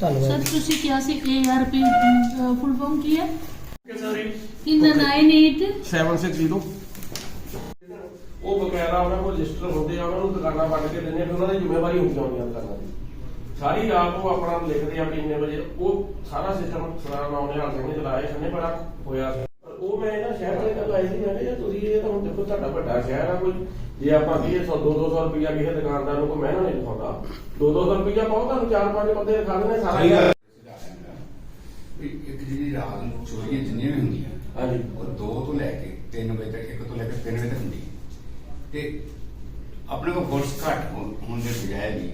Sir ਤੁਸੀਂ ਕਿਹਾ ਸੀ ARP full form ਕੀ ਹੈ? ਇਨ 98 760 ਉਹ ਬਕਾਇਦਾ ਉਹਨਾਂ ਕੋਲ ਰਜਿਸਟਰ ਹੁੰਦੇ ਆ ਉਹਨਾਂ ਨੂੰ ਦੁਕਾਨਾਂ ਵੰਡ ਕੇ ਦਿੰਦੇ ਆ ਫਿਰ ਉਹਨਾਂ ਦੀ ਜ਼ਿੰਮੇਵਾਰੀ ਹੁੰਦੀ ਆ ਉਹਨਾਂ ਦੁਕਾਨਾਂ ਦੀ। ਸਾਰੀ ਰਾਤ ਉਹ ਆਪਣਾ ਲਿਖਦੇ ਆ ਵੀ ਇੰਨੇ ਵਜੇ ਉਹ ਸਾਰਾ ਸਿਸਟਮ ਸਰਾਣਾ ਨਾਉਣੇ ਵਾਲ ਸਿੰਘ ਨੇ ਖੰਨੇ ਬੜਾ ਹੋਇਆ। ਉਹ ਮੈਂ ਇਹਨਾਂ ਸ਼ਹਿਰ ਦੇ ਗੱਲ ਆਈ ਸੀ ਮੈਂ ਕਿਹਾ ਯਾਰ ਤੁਸੀਂ ਇਹ ਤਾਂ ਹੁਣ ਦੇਖੋ ਤੁਹਾਡਾ ਵੱਡਾ ਸ਼ਹਿਰ ਆ ਕੋਈ। ਜੇ ਆਪਾਂ ਕਹੀਏ 100 200 ਰੁਪਇਆ ਕਿਸੇ ਦੁਕਾਨਦਾਰ ਨੂੰ ਕੋਈ ਮਹਿੰਗਾ ਨਹੀਂ ਦਿਖਾਉਂਦਾ। 2-200 ਰੁਪਇਆ ਬਹੁਤ ਤੁਹਾਨੂੰ ਚਾਰ ਪੰਜ ਬੰਦੇ ਦਿਖਾ ਦਿੰਦੇ ਸਾਰਾ ਹੀ ਵੀ ਇੱਕ ਜਿਹੜੀ ਰਾਤ ਨੂੰ ਚੋਰੀਆਂ ਜਿੰਨੀਆਂ ਵੀ ਹੁੰਦੀਆਂ ਹਾਂਜੀ। ਉਹ 2 ਤੋਂ ਲੈ ਕੇ 3 ਵਜੇ ਤੱਕ 1 ਤੋਂ ਲੈ ਕੇ 3 ਵਜੇ ਤੱਕ ਹੁੰਦੀ। ਹੈ। ਤੇ ਆਪਣੇ ਕੋਲ ਫੋਰਸ ਘੱਟ ਹੋਣ ਹੋਣ ਦੇ ਬਜਾਏ ਵੀ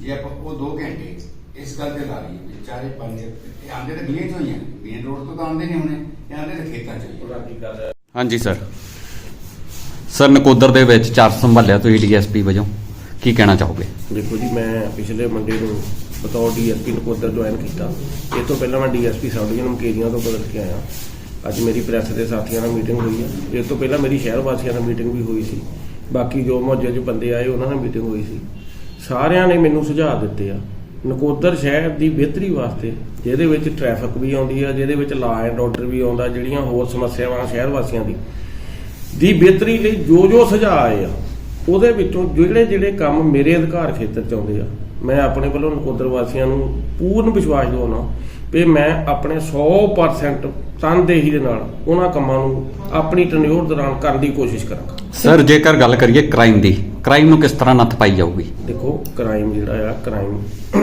ਜੇ ਆਪਾਂ ਉਹ 2 ਘੰਟੇ ਇਸ ਗੱਲ ਤੇ ਲਾ ਵੀ ਚਾਰੇ ਪੰਜ ਇਹ ਆਂਦੇ ਤਾਂ ਮੀਆਂ ਤੋਂ ਹੀ ਆ ਮੇਨ ਰੋਡ ਤੋਂ ਤਾਂ ਆਉਂਦੇ ਨਹੀਂ ਹੁਣੇ ਇਹ ਆਂਦੇ ਤਾਂ ਖੇਤਾਂ ਚ ਕੀ ਹਾਂਜੀ ਸਰ ਸਰ ਨਕੋਦਰ ਦੇ ਵਿੱਚ ਚਾਰਜ ਸੰਭਾਲਿਆ ਤੁਸੀਂ ਡੀਐਸਪੀ ਵਜੋਂ। ਕੀ ਕਹਿਣਾ ਚਾਹੋਗੇ? ਦੇਖੋ ਜੀ ਮੈਂ ਪਿਛਲੇ ਮੰਡੇ ਨੂੰ ਬਤੌਰ ਡੀਐਸਪੀ ਨਕੋਦਰ ਜੁਆਇਨ ਕੀਤਾ। ਇਹ ਤੋਂ ਪਹਿਲਾਂ ਮੈਂ ਡੀਐਸਪੀ ਸਬ ਡਿਵੀਜ਼ਨ ਮੁਕੇਰੀਆਂ ਤੋਂ ਬਦਲ ਕੇ ਆਇਆ। ਅੱਜ ਮੇਰੀ ਪ੍ਰੈਸ ਦੇ ਸਾਥੀਆਂ ਨਾਲ ਮੀਟਿੰਗ ਹੋਈ ਹੈ। ਇਸ ਤੋਂ ਪਹਿਲਾਂ ਮੇਰੀ ਸ਼ਹਿਰ ਵਾਸੀਆਂ ਨਾਲ ਮੀਟਿੰਗ ਵੀ ਹੋਈ ਸੀ। ਬਾਕੀ ਜੋ ਮੌਜੂਦ 'ਚ ਬੰਦੇ ਆਏ ਉਹਨਾਂ ਨਾਲ ਮੀਟਿੰਗ ਹੋਈ ਸੀ। ਸਾਰਿਆਂ ਨੇ ਮੈਨੂੰ ਸੁਝਾਅ ਦਿੱਤੇ ਆ ਨਕੋਦਰ ਸ਼ਹਿਰ ਦੀ ਬਿਹਤਰੀ ਵਾਸਤੇ, ਜਿਹਦੇ ਵਿੱਚ ਟ੍ਰੈਫਿਕ ਵੀ ਆਉਂਦੀ ਆ, ਜਿਹਦੇ ਵਿੱਚ ਲਾ ਐਂਡ ਆਰਡਰ ਵੀ ਆਉਂਦਾ, ਜਿਹੜੀਆਂ ਹੋਰ ਸਮੱਸਿਆਵਾਂ ਸ਼ਹਿਰ ਵਾਸੀਆਂ ਦੀ। ਦੀ ਬਿਹਤਰੀ ਲਈ ਜੋ ਜੋ ਸੁਝਾਅ ਆਏ ਆ, ਉਹਦੇ ਵਿੱਚੋਂ ਜਿਹੜੇ ਜਿਹੜੇ ਕੰਮ ਮੇਰੇ ਅਧਿਕਾਰ ਖੇਤਰ ਚ ਆਉਂਦੇ ਆ, ਮੈਂ ਆਪਣੇ ਵੱਲੋਂ ਨਕੋਦਰ ਵਾਸੀਆਂ ਨੂੰ ਪੂਰਨ ਵਿਸ਼ਵਾਸ ਦਿਵਾਉਣਾ ਵੀ ਮੈਂ ਆਪਣੇ 100% ਤਨਦੇਹੀ ਦੇ ਨਾਲ ਉਹਨਾਂ ਕੰਮਾਂ ਨੂੰ ਆਪਣੀ ਟਨਿਓਰ ਦੌਰਾਨ ਕਰਨ ਦੀ ਕੋਸ਼ਿਸ਼ ਕਰਾਂਗਾ। ਸਰ ਜੇਕਰ ਗੱਲ ਕਰੀਏ ਕ੍ਰਾਈਮ ਦੀ ਕ੍ਰਾਈਮ ਨੂੰ ਕਿਸ ਤਰ੍ਹਾਂ ਨੱਥ ਪਾਈ ਜਾਊਗੀ? ਦੇਖੋ ਕ੍ਰਾਈਮ ਜਿਹੜਾ ਆ ਕ੍ਰਾਈਮ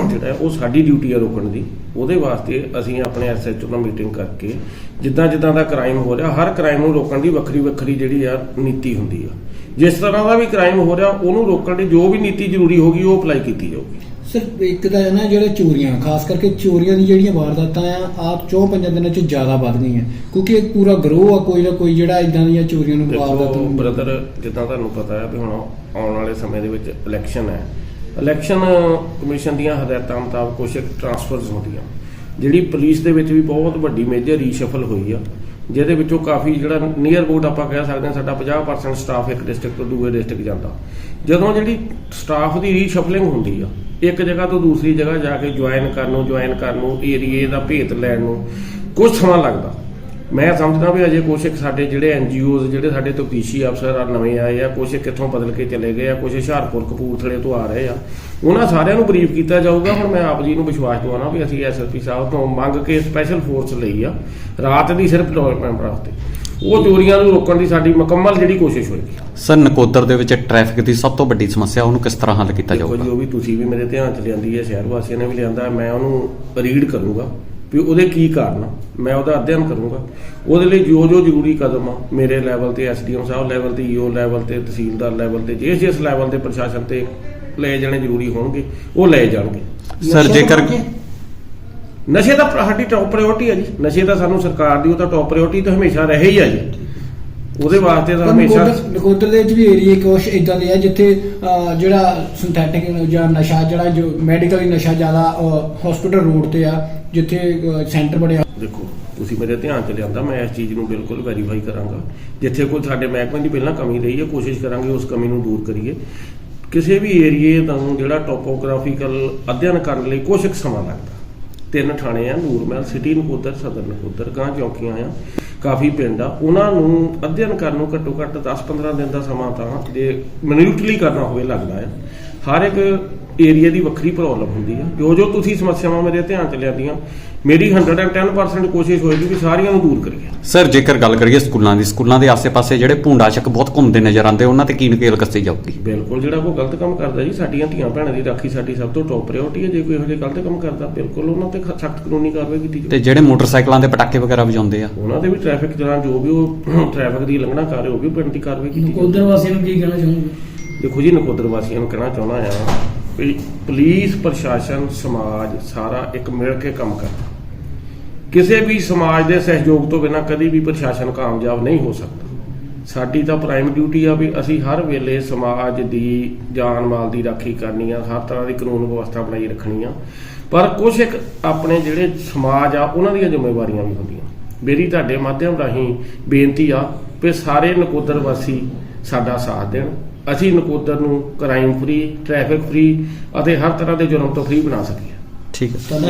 ਜਿਹੜਾ ਉਹ ਸਾਡੀ ਡਿਊਟੀ ਆ ਰੋਕਣ ਦੀ। ਉਹਦੇ ਵਾਸਤੇ ਅਸੀਂ ਆਪਣੇ ਐਸਐਚਓ ਨਾਲ ਮੀਟਿੰਗ ਕਰਕੇ ਜਿੱਦਾਂ ਜਿੱਦਾਂ ਦਾ ਕ੍ਰਾਈਮ ਹੋ ਰਿਹਾ, ਹਰ ਕ੍ਰਾਈਮ ਨੂੰ ਰੋਕਣ ਦੀ ਵੱਖਰੀ ਵੱਖਰੀ ਜਿਹੜੀ ਆ ਨੀਤੀ ਹੁੰਦੀ ਆ। ਜਿਸ ਤਰ੍ਹਾਂ ਦਾ ਵੀ ਕ੍ਰਾਈਮ ਹੋ ਰਿਹਾ, ਉਹਨੂੰ ਰੋਕਣ ਦੀ ਜੋ ਵੀ ਨੀਤੀ ਜ਼ਰੂਰੀ ਹੋਗੀ, ਉਹ ਅਪਲਾਈ ਕੀਤੀ ਜਾਊਗੀ। ਸਿਰਫ ਇੱਕ ਤਾਂ ਹੈ ਨਾ ਜਿਹੜੇ ਚੋਰੀਆਂ ਖਾਸ ਕਰਕੇ ਚੋਰੀਆਂ ਦੀ ਜਿਹੜੀਆਂ ਵਾਰਦਾਤਾਂ ਆ ਆਪ ਚੌਂ ਪੰਜਾਂ ਦਿਨਾਂ ਚ ਜ਼ਿਆਦਾ ਵੱਧ ਗਈਆਂ ਕਿਉਂਕਿ ਇੱਕ ਪੂਰਾ ਗਰੋਹ ਆ ਕੋਈ ਨਾ ਕੋਈ ਜਿਹੜਾ ਇਦਾਂ ਦੀਆਂ ਚੋਰੀਆਂ ਨੂੰ ਵਾਰਦਾਤਾਂ ਨੂੰ ਬ੍ਰਦਰ ਜਿੱਦਾਂ ਤੁਹਾਨੂੰ ਪਤਾ ਹੈ ਵੀ ਹੁਣ ਆਉਣ ਵਾਲੇ ਸਮੇਂ ਦੇ ਵਿੱਚ ਇਲੈਕਸ਼ਨ ਹੈ। ਇਲੈਕਸ਼ਨ ਕਮਿਸ਼ਨ ਦੀਆਂ ਹਦਾਇਤਾਂ ਮੁਤਾਬਕ ਕੁਝ ਟਰਾਂਸਫਰਸ ਹੁੰਦੀਆਂ। ਜਿਹੜੀ ਪੁਲਿਸ ਦੇ ਵਿੱਚ ਵੀ ਬਹੁਤ ਵੱਡੀ ਮੇਜਰ ਰੀਸ਼ਫਲ ਹੋਈ ਆ। ਜਿਹਦੇ ਵਿੱਚੋਂ ਕਾਫੀ ਜਿਹੜਾ ਨੀਅਰ ਅਬਾਊਟ ਆਪਾਂ ਕਹਿ ਸਕਦੇ ਹਾਂ ਸਾਡਾ 50% ਸਟਾਫ ਇੱਕ ਡਿਸਟ੍ਰਿਕਟ ਤੋਂ ਦੂਏ ਡਿਸਟ੍ਰਿਕਟ ਜਾਂਦਾ। ਜਦੋਂ ਜਿਹੜੀ ਸਟਾਫ ਦੀ ਰੀਸ਼ਫਲਿੰਗ ਹੁੰਦੀ ਆ ਇੱਕ ਜਗ੍ਹਾ ਤੋਂ ਦੂਸਰੀ ਜਗ੍ਹਾ ਜਾ ਕੇ ਜੁਆਇਨ ਕਰਨ ਨੂੰ ਜੁਆਇਨ ਕਰਨ ਨੂੰ ਏਰੀਏ ਦਾ ਭੇਤ ਲੈਣ ਨੂੰ ਕੁਝ ਸਮਾਂ ਲੱਗਦਾ। ਮੈਂ ਸਮਝਦਾ ਵੀ ਅਜੇ ਕੁਛ ਸਾਡੇ ਜਿਹੜੇ ਐਨਜੀਓਜ਼ ਜਿਹੜੇ ਸਾਡੇ ਤਫਤੀਸ਼ੀ ਅਫਸਰ ਆ, ਨਵੇਂ ਆਏ ਆ, ਕੁਛ ਕਿੱਥੋਂ ਬਦਲ ਕੇ ਚਲੇ ਗਏ ਆ, ਕੁਛ ਹੁਸ਼ਿਆਰਪੁਰ, ਕਪੂਰਥਲੇ ਤੋਂ ਆ ਰਹੇ ਆ। ਉਹਨਾਂ ਸਾਰਿਆਂ ਨੂੰ ਬਰੀਫ ਕੀਤਾ ਜਾਊਗਾ। ਹੁਣ ਮੈਂ ਆਪ ਜੀ ਨੂੰ ਵਿਸ਼ਵਾਸ ਦਿਵਾਉਣਾ ਵੀ ਅਸੀਂ ਐਸਐਸਪੀ ਸਾਹਿਬ ਤੋਂ ਮੰਗ ਕੇ ਸਪੈਸ਼ਲ ਫੋਰਸ ਲਈ ਆ। ਰਾਤ ਦੀ ਸਿਰਫ ਡਿਵੈਲਪਮੈਂਟ ਵਾਸਤੇ। ਉਹ ਚੋਰੀਆਂ ਨੂੰ ਰੋਕਣ ਦੀ ਸਾਡੀ ਮੁਕੰਮਲ ਜਿਹੜੀ ਕੋਸ਼ਿਸ਼ ਹੋਏਗੀ। ਸਰ ਨਕੋਦਰ ਦੇ ਵਿੱਚ ਟ੍ਰੈਫਿਕ ਦੀ ਸਭ ਤੋਂ ਵੱਡੀ ਸਮੱਸਿਆ ਉਹਨੂੰ ਕਿਸ ਤਰ੍ਹਾਂ ਹੱਲ ਕੀਤਾ ਦੇਖੋ ਜੀ ਜਾਊਗਾ? ਉਹ ਵੀ ਤੁਸੀਂ ਵੀ ਮੇਰੇ ਧਿਆਨ ਚ ਲਿਆਂਦੀ ਹੈ ਸ਼ਹਿਰ ਵਾਸੀਆਂ ਨੇ ਵੀ ਲਿਆਂਦਾ ਮੈਂ ਉਹਨੂੰ ਰੀਡ ਕਰੂੰਗਾ ਵੀ ਉਹਦੇ ਕੀ ਕਾਰਨ ਆ। ਮੈਂ ਉਹਦਾ ਅਧਿਐਨ ਕਰੂੰਗਾ। ਉਹਦੇ ਲਈ ਜੋ ਜੋ ਜ਼ਰੂਰੀ ਕਦਮ ਆ ਮੇਰੇ ਲੈਵਲ ਤੇ ਐਸਡੀਐਮ ਸਾਹਿਬ ਲੈਵਲ ਤੇ ਈਓ ਲੈਵਲ ਤੇ ਤਹਿਸੀਲਦਾਰ ਲੈਵਲ ਤੇ ਜਿਸ ਜਿਸ ਲੈਵਲ ਤੇ ਪ੍ਰਸ਼ਾਸਨ ਤੇ ਲਏ ਜਾਣੇ ਜ਼ਰੂਰੀ ਹੋਣਗੇ ਉਹ ਲਏ ਜਾਣਗੇ। ਸਰ ਜੇਕਰ ਨਸ਼ੇ ਦਾ ਸਾਡੀ ਟੌਪ ਪ੍ਰਾਇੋਰਟੀ ਹੈ ਜੀ। ਨਸ਼ੇ ਦਾ ਸਾਨੂੰ ਸਰਕਾਰ ਦੀ ਉਹ ਤਾਂ ਟੌਪ ਪ੍ਰਾਇੋਰਟੀ ਤਾਂ ਹਮੇਸ਼ਾ ਰਹੇ ਹੀ ਆ ਜੀ। ਉਹਦੇ ਵਾਸਤੇ ਤਾਂ ਹਮੇਸ਼ਾ ਨਕੋਦਰ ਦੇ ਵਿੱਚ ਵੀ ਏਰੀਏ ਕੁਛ ਇਦਾਂ ਦੇ ਆ ਜਿੱਥੇ ਜਿਹੜਾ ਸਿੰਥੈਟਿਕ ਜਾਂ ਨਸ਼ਾ ਜਿਹੜਾ ਜੋ ਮੈਡੀਕਲੀ ਨਸ਼ਾ ਜ਼ਿਆਦਾ ਹਸਪੀਟਲ ਰੋਡ ਤੇ ਆ ਜਿੱਥੇ ਸੈਂਟਰ ਬਣਿਆ ਦੇਖੋ ਤੁਸੀਂ ਮੇਰੇ ਧਿਆਨ ਚ ਲਿਆਂਦਾ ਮੈਂ ਇਸ ਚੀਜ਼ ਨੂੰ ਬਿਲਕੁਲ ਵੈਰੀਫਾਈ ਕਰਾਂਗਾ। ਜਿੱਥੇ ਕੋਈ ਸਾਡੇ ਮਹਿਕਮੇ ਦੀ ਪਹਿਲਾਂ ਕਮੀ ਰਹੀ ਹੈ ਕੋਸ਼ਿਸ਼ ਕਰਾਂਗੇ ਉਸ ਕਮੀ ਨੂੰ ਦੂਰ ਕਰੀਏ। ਕਿਸੇ ਵੀ ਏਰੀਏ ਦਾ ਜਿਹੜਾ ਟੋਪੋਗ੍ਰਾਫੀਕਲ ਅਧਿਐਨ ਕਰਨ ਲਈ ਕੁਛ ਕੁ ਸਮਾਂ ਲੱਗਦਾ। ਤਿੰਨ ਥਾਣੇ ਆ, ਨੂਰਮਹਿਲ ਸਿਟੀ ਨਕੋਦਰ, ਸਦਰ ਨਕੋਦਰ ਗਾਂ ਚੌਕੀਆਂ ਆ, ਕਾਫੀ ਪਿੰਡ ਆ। ਉਹਨਾਂ ਨੂੰ ਅਧਿਐਨ ਕਰਨ ਨੂੰ ਘੱਟੋ ਘੱਟ 10-15 ਦਿਨ ਦਾ ਸਮਾਂ ਤਾਂ ਜੇ ਮਿਨੂਟਲੀ ਕਰਨਾ ਹੋਵੇ ਲੱਗਦਾ ਹੈ ਹਰ ਇੱਕ ਏਰੀਆ ਦੀ ਵੱਖਰੀ ਪ੍ਰੋਬਲਮ ਹੁੰਦੀ ਹੈ ਜੋ ਜੋ ਤੁਸੀਂ ਸਮੱਸਿਆਵਾਂ ਮੇਰੇ ਧਿਆਨ ਚ ਲਿਆਂਦੀਆਂ ਮੇਰੀ 110% ਕੋਸ਼ਿਸ਼ ਹੋਏਗੀ ਕਿ ਸਾਰੀਆਂ ਨੂੰ ਦੂਰ ਕਰੀਏ। ਸਰ ਜੇਕਰ ਗੱਲ ਕਰੀਏ ਸਕੂਲਾਂ ਦੀ ਸਕੂਲਾਂ ਦੇ ਆਸ-ਪਾਸੇ ਜਿਹੜੇ ਭੂੰਡਾਸ਼ਕ ਬਹੁਤ ਘੁੰਮਦੇ ਨਜ਼ਰ ਆਉਂਦੇ ਉਹਨਾਂ ਤੇ ਕੀ ਨਕੇਲ ਕੱਸੀ ਜਾਊਗੀ? ਬਿਲਕੁਲ ਜਿਹੜਾ ਕੋਈ ਗਲਤ ਕੰਮ ਕਰਦਾ ਜੀ ਸਾਡੀਆਂ ਧੀਆਂ ਭੈਣਾਂ ਦੀ ਰਾਖੀ ਸਾਡੀ ਸਭ ਤੋਂ ਟੌਪ ਪ੍ਰਾਇੋਰਟੀ ਹੈ ਜੇ ਕੋਈ ਇਹੋ ਜਿਹੇ ਗਲਤ ਕੰਮ ਕਰਦਾ ਬਿਲਕੁਲ ਉਹਨਾਂ ਤੇ ਸਖਤ ਕਾਨੂੰਨੀ ਕਾਰਵਾਈ ਕੀਤੀ ਜਾਵੇ ਤੇ ਜਿਹੜੇ ਮੋਟਰਸਾਈਕਲਾਂ ਦੇ ਪਟਾਕੇ ਵਗੈਰਾ ਵਜਾਉਂਦੇ ਆ? ਉਹਨਾਂ ਦੇ ਵੀ ਟ੍ਰੈਫਿਕ ਦੌਰਾਨ ਜੋ ਵੀ ਉਹ ਟ੍ਰੈਫਿਕ ਦੀ ਉਲੰਘਣਾ ਕਰ ਰਹੇ ਹੋ ਵੀ ਦੀ ਕਾਰਵਾਈ ਕੀਤੀ ਜਾਵੇ ਨਕੋਦਰ ਵਾਸੀਆਂ ਨੂੰ ਕੀ ਕਹਿਣਾ ਚਾਹੁੰਦੇ ਦੇਖੋ ਜੀ ਨਕੋਦਰ ਵਾਸੀਆਂ ਨੂੰ ਕਹਿਣਾ ਚਾਹੁੰਦਾ ਆ ਵੀ ਪੁਲਿਸ, ਪ੍ਰਸ਼ਾਸਨ, ਸਮਾਜ ਸਾਰਾ ਇੱਕ ਮਿਲ ਕੇ ਕੰਮ ਕਰਦਾ। ਕਿਸੇ ਵੀ ਸਮਾਜ ਦੇ ਸਹਿਯੋਗ ਤੋਂ ਬਿਨਾਂ ਕਦੀ ਵੀ ਪ੍ਰਸ਼ਾਸਨ ਕਾਮਯਾਬ ਨਹੀਂ ਹੋ ਸਕਦਾ। ਸਾਡੀ ਤਾਂ ਪ੍ਰਾਈਮ ਡਿਊਟੀ ਆ ਵੀ ਅਸੀਂ ਹਰ ਵੇਲੇ ਸਮਾਜ ਦੀ ਜਾਨ ਮਾਲ ਦੀ ਰਾਖੀ ਕਰਨੀ ਆ, ਹਰ ਤਰ੍ਹਾਂ ਦੀ ਕਾਨੂੰਨ ਵਿਵਸਥਾ ਬਣਾਈ ਰੱਖਣੀ ਆ। ਪਰ ਕੁਝ ਇੱਕ ਆਪਣੇ ਜਿਹੜੇ ਸਮਾਜ ਆ, ਉਹਨਾਂ ਦੀਆਂ ਜ਼ਿੰਮੇਵਾਰੀਆਂ ਵੀ ਹੁੰਦੀਆਂ। ਮੇਰੀ ਤੁਹਾਡੇ ਮਾਧਿਅਮ ਰਾਹੀਂ ਬੇਨਤੀ ਆ ਵੀ ਸਾਰੇ ਨਕੋਦਰ ਵਾਸੀ ਸਾਡਾ ਸਾਥ ਦੇਣ। ਅਸੀਂ ਨਕੋਦਰ ਨੂੰ ਕ੍ਰਾਈਮ ਫ੍ਰੀ ਟ੍ਰੈਫਿਕ ਫ੍ਰੀ ਅਤੇ ਹਰ ਤਰ੍ਹਾਂ ਦੇ ਜੁਰਮ ਤੋਂ ਫ੍ਰੀ ਬਣਾ ਸਕੀਏ। ਠੀਕ ਹੈ। ਧੰਨਵਾਦ